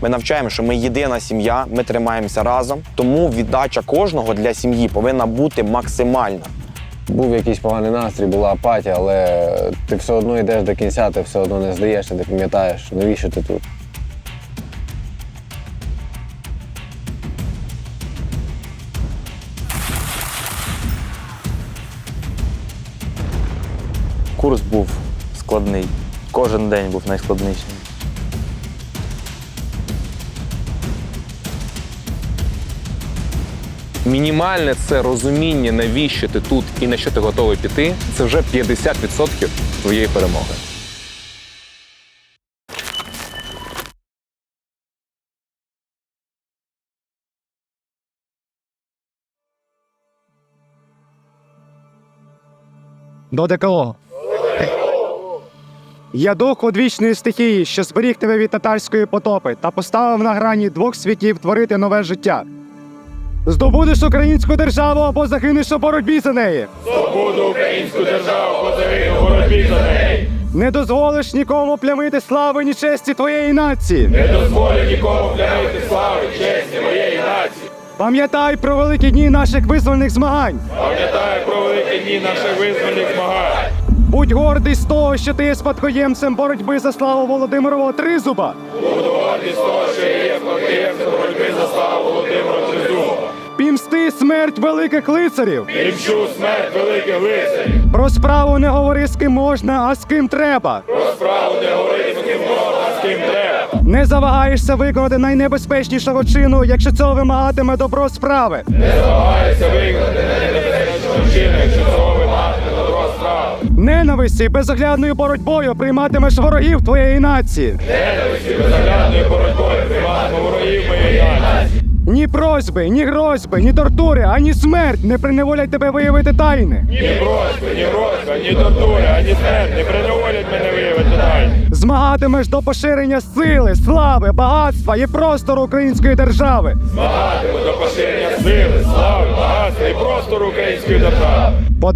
Ми навчаємо, що ми єдина сім'я, ми тримаємося разом. Тому віддача кожного для сім'ї повинна бути максимальна. Був якийсь поганий настрій, була апатія, але ти все одно йдеш до кінця, ти все одно не здаєшся, ти пам'ятаєш, навіщо ти тут. Курс був складний. Кожен день був найскладнішим. Мінімальне це розуміння, навіщо ти тут і на що ти готовий піти, це вже 50% твоєї перемоги. До декологу. Я дух одвічної стихії, що зберіг тебе від татарської потопи та поставив на грані двох світів творити нове життя. Здобудеш українську державу або загинеш у боротьбі за неї. Буду українську державу позовину в боротьбі за неї. Не дозволиш нікому плямити слави ні честі твоєї нації. Не дозволю нікому плямити слави честі моєї нації. Пам'ятай про великі дні наших визвольних змагань. Пам'ятаю про великі дні наших визвольних змагань. Будь гордий з того, що ти є спадкоємцем боротьби за славу Володимирова Тризуба. Буду гордий з того, що я є спадкоємцем боротьби за славу Володимира Тризуба. Пімсти смерть великих лицарів. І вчу смерть великих лицарів. Про справу не говори з ким можна, а з ким треба. Про справу не говорити з ким можна, з ким треба. Не завагаєшся виконати найнебезпечнішого чину, якщо цього вимагатиме добро справи. Не намагайся виконати небезпечного вчину, якщо цього вимагати добро справи. Ненависті і безоглядною боротьбою прийматимеш ворогів твоєї нації. Ненависті безоглядною боротьбою прийматимо ворогів моєї нації. Ні просьби, ні грозьби, ні тортури, ані смерть не приневолять тебе виявити тайни. Ні просьби, ні грозьби, ні тортури, ані смерть не приневолять мене виявити далі. Змагатимеш до поширення сили, слави, багатства і простору української держави. Змагатиму до поширення сили, слави, багатства і простору української держави. По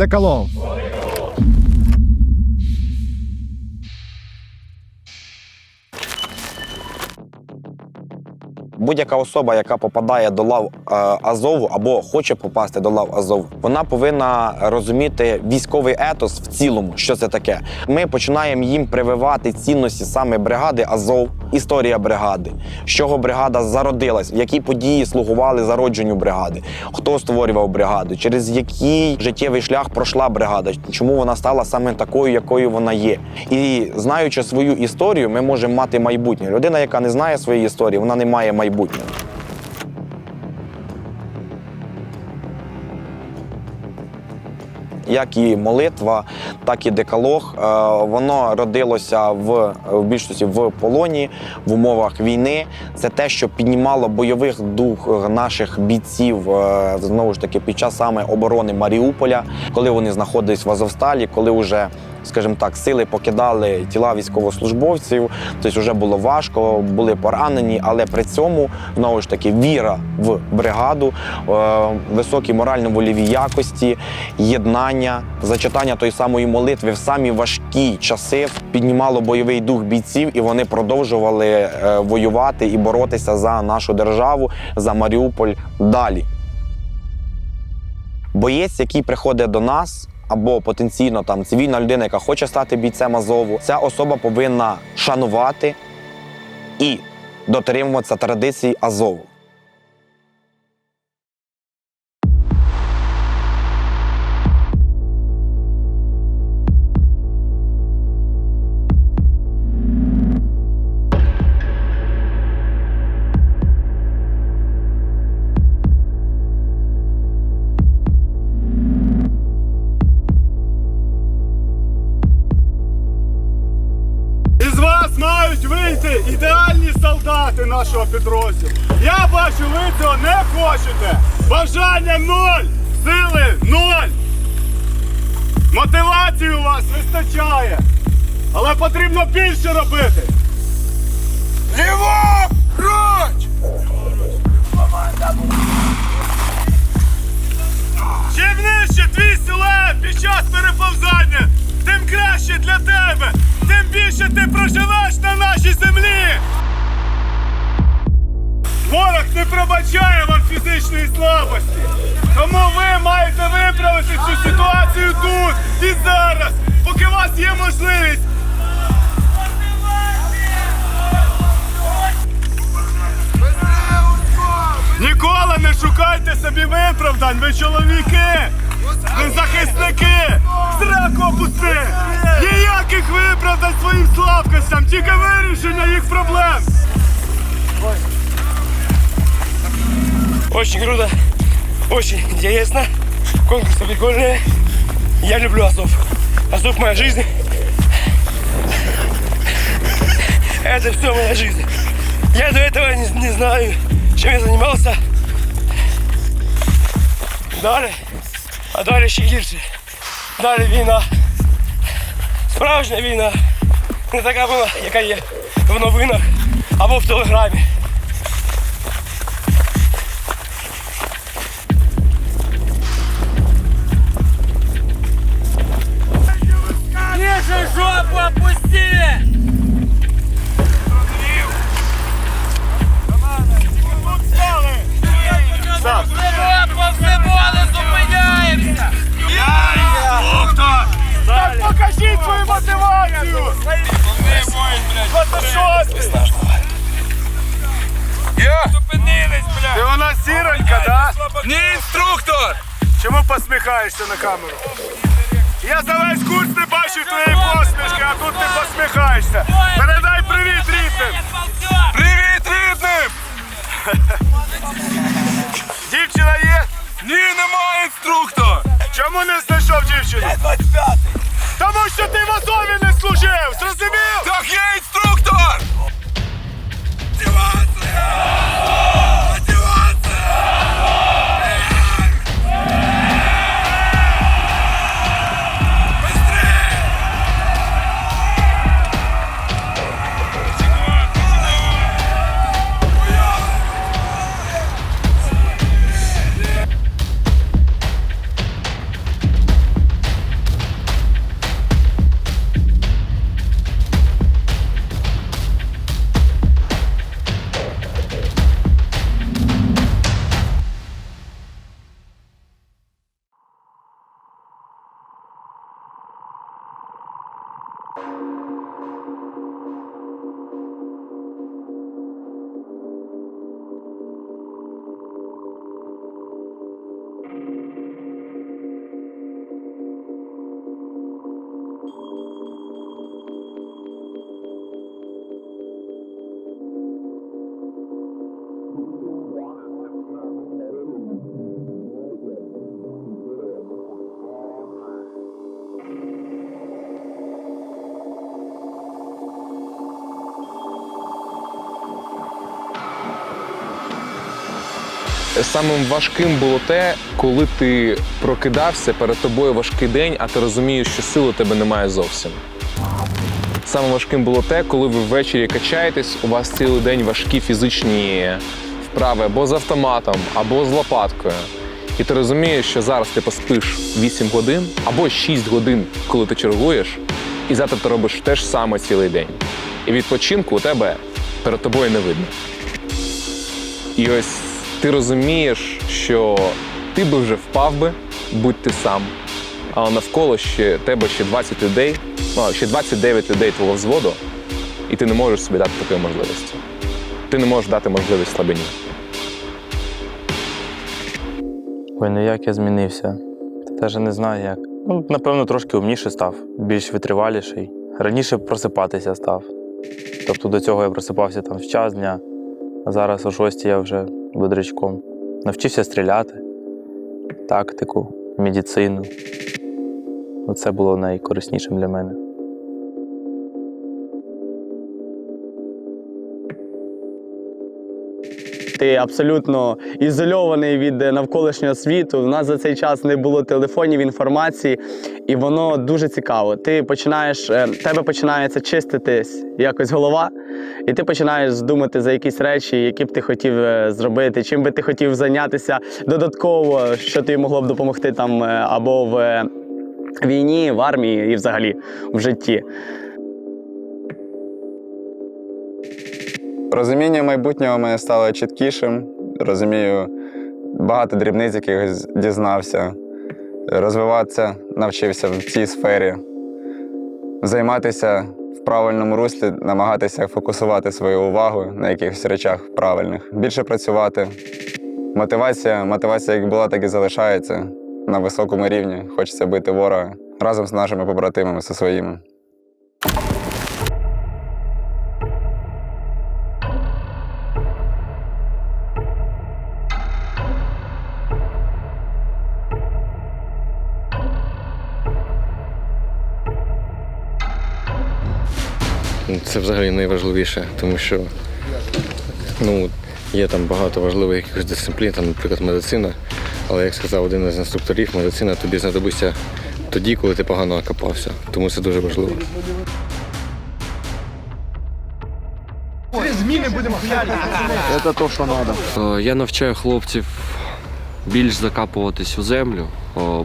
Будь-яка особа, яка попадає до лав е, Азову або хоче попасти до лав Азову, вона повинна розуміти військовий етос в цілому, що це таке. Ми починаємо їм прививати цінності саме бригади Азов, історія бригади, з чого бригада зародилась, які події слугували зародженню бригади, хто створював бригаду, через який життєвий шлях пройшла бригада, чому вона стала саме такою, якою вона є. І знаючи свою історію, ми можемо мати майбутнє. Людина, яка не знає своєї історії, вона не має майбутнього. Як і молитва, так і декалог. е, Воно родилося в, в більшості в полоні в умовах війни. Це те, що піднімало бойових дух наших бійців е, знову ж таки під час саме оборони Маріуполя, коли вони знаходились в Азовсталі, коли вже скажімо так, сили покидали тіла військовослужбовців, тобто вже було важко, були поранені, але при цьому знову ж таки віра в бригаду, е, високі морально-вольові якості, єднання, зачитання тої самої молитви в самі важкі часи піднімало бойовий дух бійців, і вони продовжували е, воювати і боротися за нашу державу, за Маріуполь далі. Боєць, який приходить до нас, або потенційно там цивільна людина, яка хоче стати бійцем Азову, ця особа повинна шанувати і дотримуватися традицій Азову. Підрозділу. Я бачу, ви цього не хочете. Бажання нуль, сили нуль. Мотивації у вас вистачає. Але потрібно більше робити. Ліворуч! Чим нижче твій силует під час переповзання, тим краще для тебе, тим більше ти проживеш на нашій землі. Ворог не пробачає вам фізичної слабості. Тому ви маєте виправити цю ситуацію тут і зараз, поки у вас є можливість. Ніколи не шукайте собі виправдань, ви чоловіки! Ви захисники! Зраку опусти! Ніяких виправдань своїм слабкостям, тільки вирішення їх проблем! Очень круто, очень интересно. Конкурсы прикольные. Я люблю Азов. Азов моя жизнь. Это все моя жизнь. Я до этого не, не знаю, чем я занимался. Далі. А далі ще гірше. Далі війна. Справжня війна. Не така вона, яка є в новинах або в телеграмі. Ниже опусти! Сам. Повсеболи зупиняємося! Так покажіть свою мотивацію! Зупинились! Ти вона сіронька, да? Не інструктор! Чому посміхаєшся на камеру? Я за весь курс не бачу твоєї посмішки, а тут ти посміхаєшся. Передай привіт рідним! Привіт, рідним! Дівчина є? Ні, немає інструктор! Чому не знайшов дівчину? 25! Тому що ти в Азові не служив, зрозумів? Так є Самим важким було те, коли ти прокидався перед тобою важкий день, а ти розумієш, що сил у тебе немає зовсім. Самим важким було те, коли ви ввечері качаєтесь, у вас цілий день важкі фізичні вправи або з автоматом, або з лопаткою. І ти розумієш, що зараз ти поспиш 8 годин або 6 годин, коли ти чергуєш, і завтра ти робиш те ж саме цілий день. І відпочинку у тебе перед тобою не видно. І ось ти розумієш, що ти би вже впав би, будь ти сам, але навколо ще тебе ще 20 людей, ну, ще 29 людей твого взводу, і ти не можеш собі дати такої можливості. Ти не можеш дати можливість слабині. Ой, ну як я змінився. Теж не знаю як. Ну, напевно, трошки умніше став, більш витриваліший. Раніше просипатися став. Тобто до цього я просипався там в час дня, а зараз о 6 я вже бодрячком. Навчився стріляти, тактику, медицину. Ну, Це було найкориснішим для мене. Ти абсолютно ізольований від навколишнього світу. У нас за цей час не було телефонів, інформації, і воно дуже цікаво. Ти починаєш, е, тебе починається чиститись якось голова, і ти починаєш думати за якісь речі, які б ти хотів е, зробити, чим би ти хотів зайнятися додатково, що тобі могло б допомогти там е, або в е, війні, в армії і взагалі в житті. Розуміння майбутнього мене стало чіткішим. Розумію багато дрібниць, яких дізнався. Розвиватися навчився в цій сфері. Займатися в правильному руслі, намагатися фокусувати свою увагу на якихось речах правильних. Більше працювати. Мотивація, мотивація як була, так і залишається на високому рівні. Хочеться бити ворога разом з нашими побратимами, зі своїми. Це взагалі найважливіше, тому що ну, є там багато важливих якихось дисциплін, там, наприклад, медицина. Але як сказав один із інструкторів, медицина тобі знадобиться тоді, коли ти погано окопався. Тому це дуже важливо. Е, Я навчаю хлопців більш закапуватись у землю,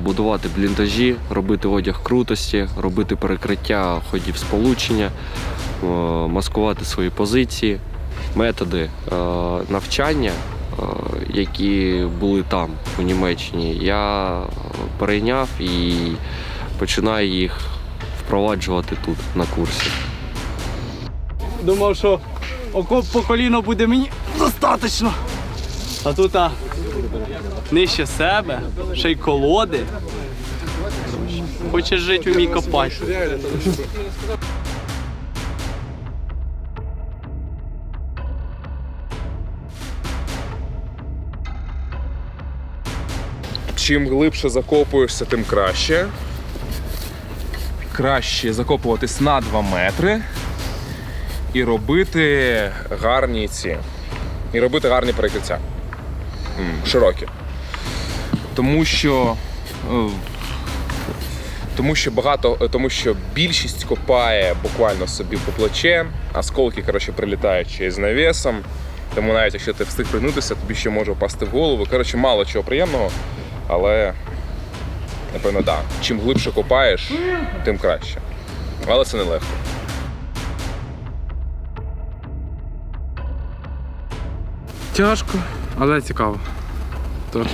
будувати бліндажі, робити одяг крутості, робити перекриття ходів сполучення, маскувати свої позиції, методи е, навчання, е, які були там, у Німеччині, я е, перейняв і починаю їх впроваджувати тут, на курсі. Думав, що окоп по коліно буде мені достатньо. А тут а, нижче себе, ще й колоди. Хочеш жити, вмій копати. Чим глибше закопуєшся, тим краще. Краще закопуватись на 2 метри і робити гарні ці. І робити гарні перекриття. Широкі. Тому що. е, Тому що багато, тому що більшість копає буквально собі по плече, осколки, коротше, прилітають ще з навісом. Тому навіть якщо ти встиг пригнутися, тобі ще може впасти в голову. Коротше, мало чого приємного, але напевно, так. Да. Чим глибше копаєш, тим краще. Але це нелегко. Тяжко, але цікаво. Тож,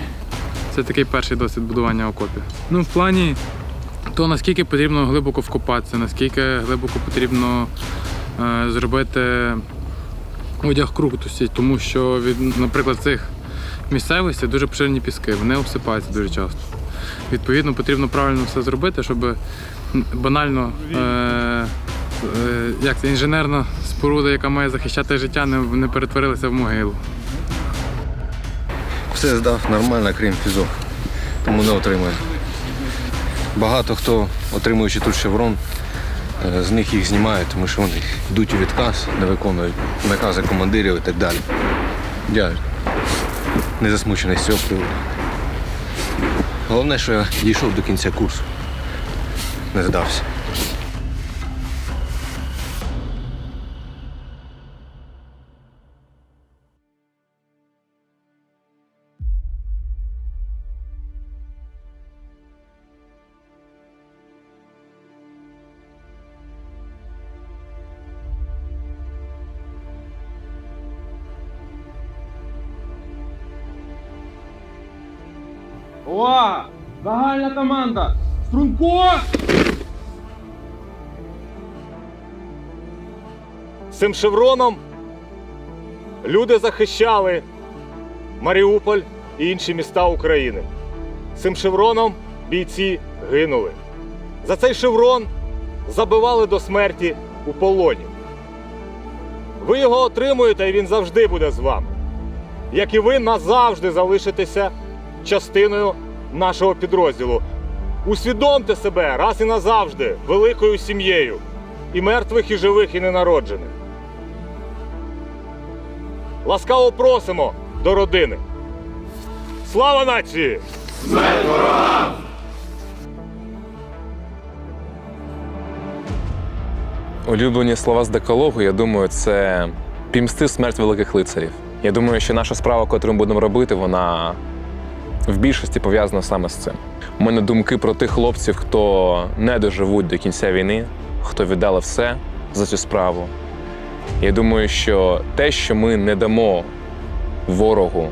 це такий перший досвід будування окопів. Ну, в плані то наскільки потрібно глибоко вкопатися, наскільки глибоко потрібно е, зробити одяг крутості, тому що від, наприклад, цих місцевостей дуже поширені піски, вони обсипаються дуже часто. Відповідно, потрібно правильно все зробити, щоб банально е, е, як інженерна споруда, яка має захищати життя, не, не перетворилася в могилу. Все здав нормально, крім фізо, тому не отримує. Багато хто, отримуючи тут шеврон, е, з них їх знімають, тому що вони йдуть у відказ, не виконують накази командирів і так далі. Я не засмучений з цього приводу. Головне, що я дійшов до кінця курсу. Не здався. Загальна команда! Струнко! Цим шевроном люди захищали Маріуполь і інші міста України. Цим шевроном бійці гинули. За цей шеврон забивали до смерті у полоні. Ви його отримуєте, і він завжди буде з вами. Як і ви назавжди залишитеся частиною нашого підрозділу. Усвідомте себе раз і назавжди великою сім'єю і мертвих, і живих, і ненароджених. Ласкаво просимо до родини. Слава нації! Улюблені слова з декалогу, я думаю, це пімсти смерть великих лицарів. Я думаю, що наша справа, яку ми будемо робити, вона в більшості пов'язана саме з цим. У мене думки про тих хлопців, хто не доживуть до кінця війни, хто віддали все за цю справу. Я думаю, що те, що ми не дамо ворогу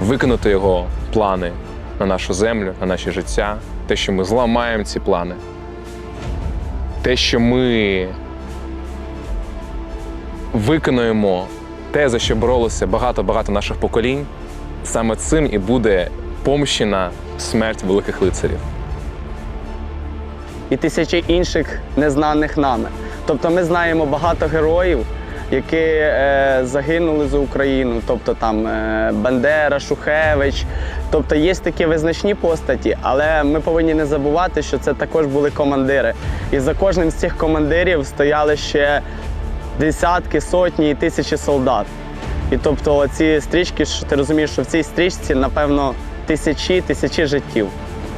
виконати його плани на нашу землю, на наше життя, те, що ми зламаємо ці плани, те, що ми виконуємо те, за що боролося багато-багато наших поколінь, саме цим і буде помщена смерть великих лицарів. і тисячі інших незнаних нами. Тобто ми знаємо багато героїв, які е, загинули за Україну, тобто там е, Бандера, Шухевич. Тобто є такі визначні постаті, але ми повинні не забувати, що це також були командири. І за кожним з цих командирів стояли ще десятки, сотні і тисячі солдат. І тобто ці стрічки, ти розумієш, що в цій стрічці, напевно, тисячі, тисячі життів.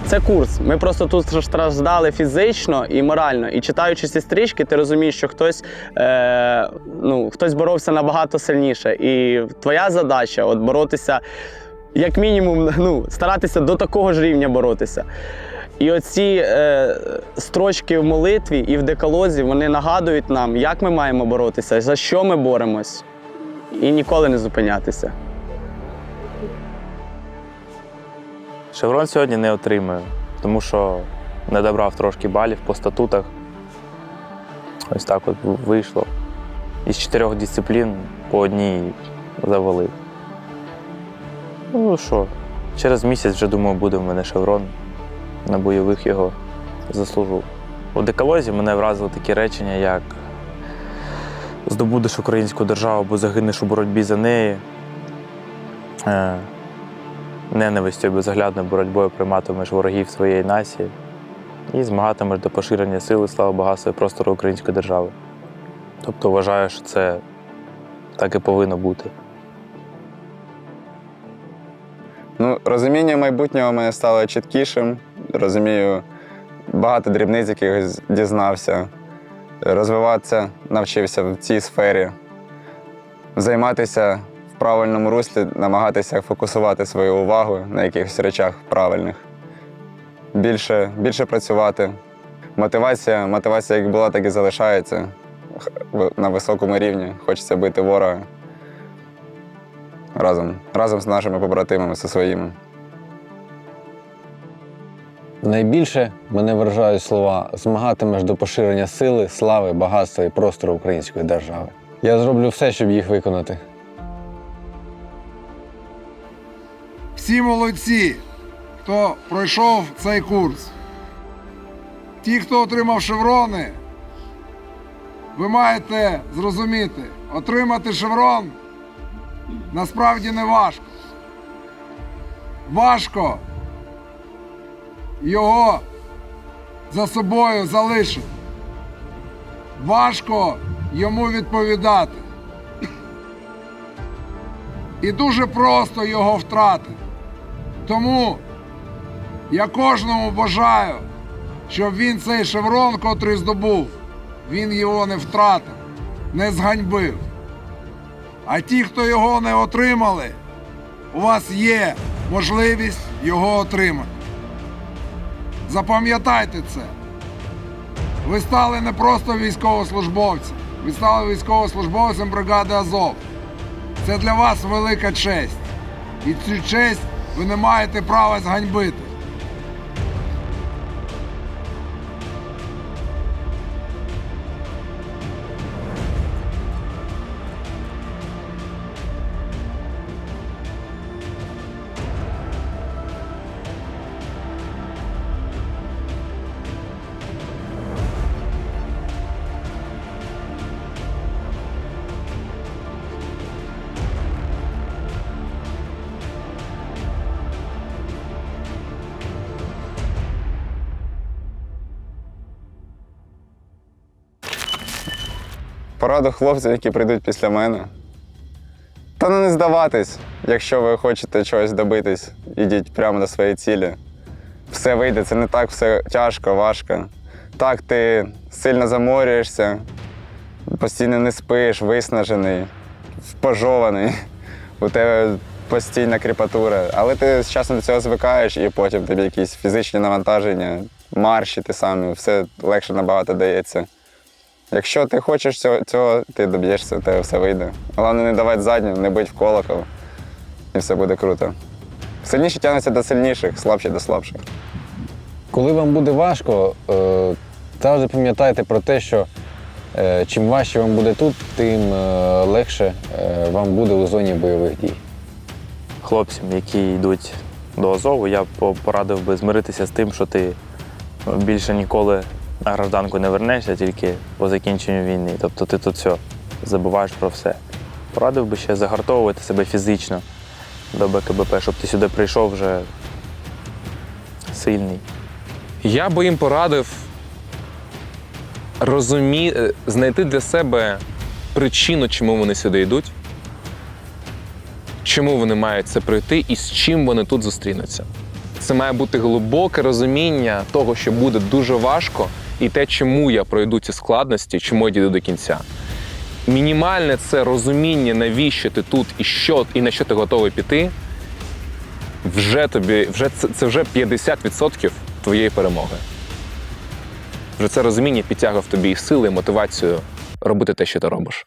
Це курс. Ми просто тут страждали фізично і морально. І читаючи ці стрічки, ти розумієш, що хтось, е, ну, хтось боровся набагато сильніше. І твоя задача от боротися, як мінімум, ну, старатися до такого ж рівня боротися. І оці е, строчки в молитві і в декалозі вони нагадують нам, як ми маємо боротися, за що ми боремось, і ніколи не зупинятися. Шеврон сьогодні не отримаю, тому що не добрав трошки балів по статутах. Ось так от вийшло. Із чотирьох дисциплін по одній завалив. Ну що, через місяць вже думаю, буде в мене шеврон. На бойових його заслужу. У декалозі мене вразили такі речення, як здобудеш українську державу, бо загинеш у боротьбі за неї. Е, ненавистю і безоглядною боротьбою прийматимеш ворогів своєї нації і змагатимеш до поширення сили, слава багатства і простору української держави. Тобто вважаю, що це так і повинно бути. Ну, розуміння майбутнього мене стало чіткішим. Розумію багато дрібниць, яких дізнався. Розвиватися навчився в цій сфері, займатися в правильному руслі, намагатися фокусувати свою увагу на якихось речах правильних. Більше, більше працювати. Мотивація, мотивація як була, так і залишається на високому рівні. Хочеться бити ворога разом, разом з нашими побратимами, зі своїми. Найбільше мене вражають слова змагатимеш до поширення сили, слави, багатства і простору української держави. Я зроблю все, щоб їх виконати. Всі молодці, хто пройшов цей курс. Ті, хто отримав шеврони, ви маєте зрозуміти, отримати шеврон насправді не важко. Важко його за собою залишити. Важко йому відповідати. І дуже просто його втратити. Тому я кожному бажаю, щоб він цей шеврон, котрий здобув, він його не втратив, не зганьбив. А ті, хто його не отримали, у вас є можливість його отримати. Запам'ятайте це. Ви стали не просто військовослужбовцем, ви стали військовослужбовцем бригади Азов. Це для вас велика честь. І цю честь ви не маєте права зганьбити. Пораду хлопців, які прийдуть після мене. Та ну не здаватись, якщо ви хочете чогось добитись, ідіть прямо до своєї цілі. Все вийде, це не так все тяжко, важко. Так, ти сильно заморюєшся, постійно не спиш, виснажений, пожований. У тебе постійна кріпатура. Але ти з часом до цього звикаєш, і потім тобі якісь фізичні навантаження, марші ти самі, все легше набагато дається. Якщо ти хочеш цього, цього ти доб'єшся, у тебе все вийде. Головне не давати задню, не бити в колокол, і все буде круто. Сильніші тягнуться до сильніших, слабші до слабших. Коли вам буде важко, е, завжди пам'ятайте про те, що е, чим важче вам буде тут, тим е, легше вам буде у зоні бойових дій. Хлопцям, які йдуть до Азову, я порадив би змиритися з тим, що ти більше ніколи на гражданку не вернешся, тільки по закінченню війни. Тобто ти тут все забуваєш про все. Порадив би ще загартовувати себе фізично до БКБП, щоб ти сюди прийшов вже сильний. Я би їм порадив розумі... е, знайти для себе причину, чому вони сюди йдуть, чому вони мають це пройти і з чим вони тут зустрінуться. Це має бути глибоке розуміння того, що буде дуже важко, і те, чому я пройду ці складності, чому я дійду до кінця. Мінімальне це розуміння, навіщо ти тут і що, і на що ти готовий піти, вже тобі, вже це, це вже 50% твоєї перемоги. Вже це розуміння підтягує в тобі і сили, і мотивацію робити те, що ти робиш.